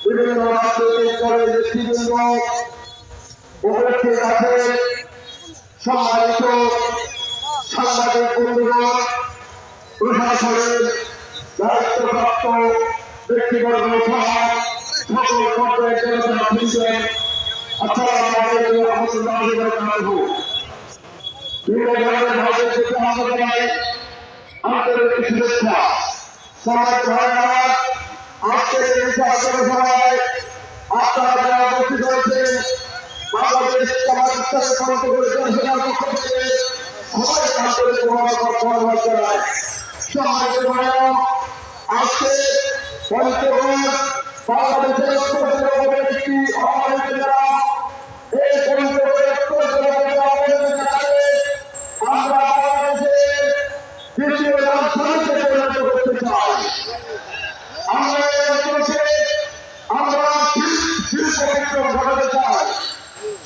বিভিন্ন রাজনৈতিক দলের নেতৃবৃন্দ উপস্থিত আছেন সম্মানিত সাংবাদিক বন্ধুগণ প্রশাসনের দায়িত্বপ্রাপ্ত ব্যক্তিবর্গ সহ সকল পর্যায়ের জনতা শুনছেন আসসালামু আলাইকুম রাহমাতুল্লাহি ওয়া বারাকাতুহু বিভিন্ন ধরনের ভাবে যেতে আমাদের আন্তরিক সমাজ আজকের এই স্বাস্থ্য সভায় আপনারা যারা উপস্থিত হয়েছেন বাংলাদেশ পরিচালনার পক্ষ থেকে সবাই আন্তরিক ধন্যবাদ জানায় সম্মানিত ম্যাডাম আজকে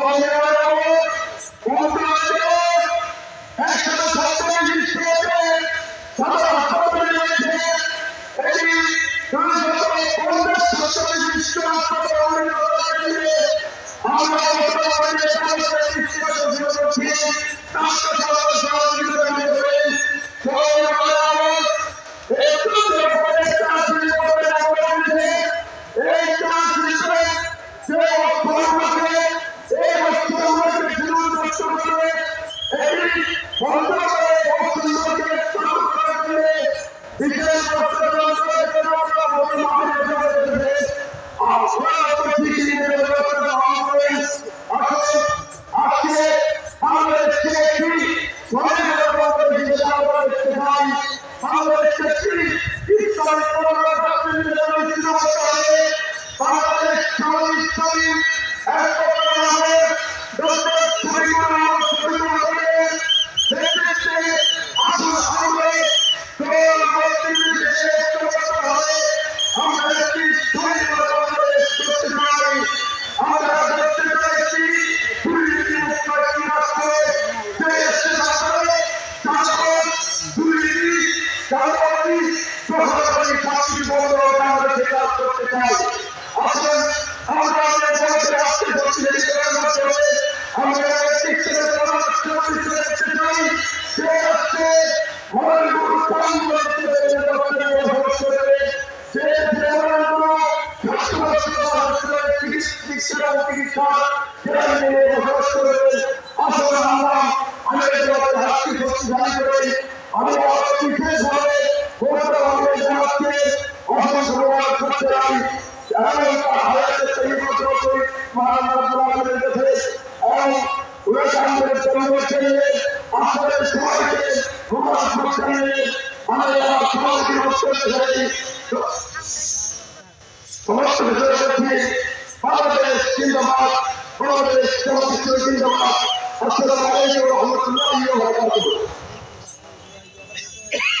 Oh yeah. Because সর্বদলীয় সাবেক আমেরিকা ওই অঙ্গরাজ্য সেই অঙ্গ মানুষগুলো সামনে নামাজ পড়া শুরু করছে আমি বিশেষভাবে অসংখ্য প্রকাশ করতে সমাজকে করতে আমাদের আসসালামু আলাইকুম ওয়া রাহমাতুল্লাহি ওয়া বারাকাতুহু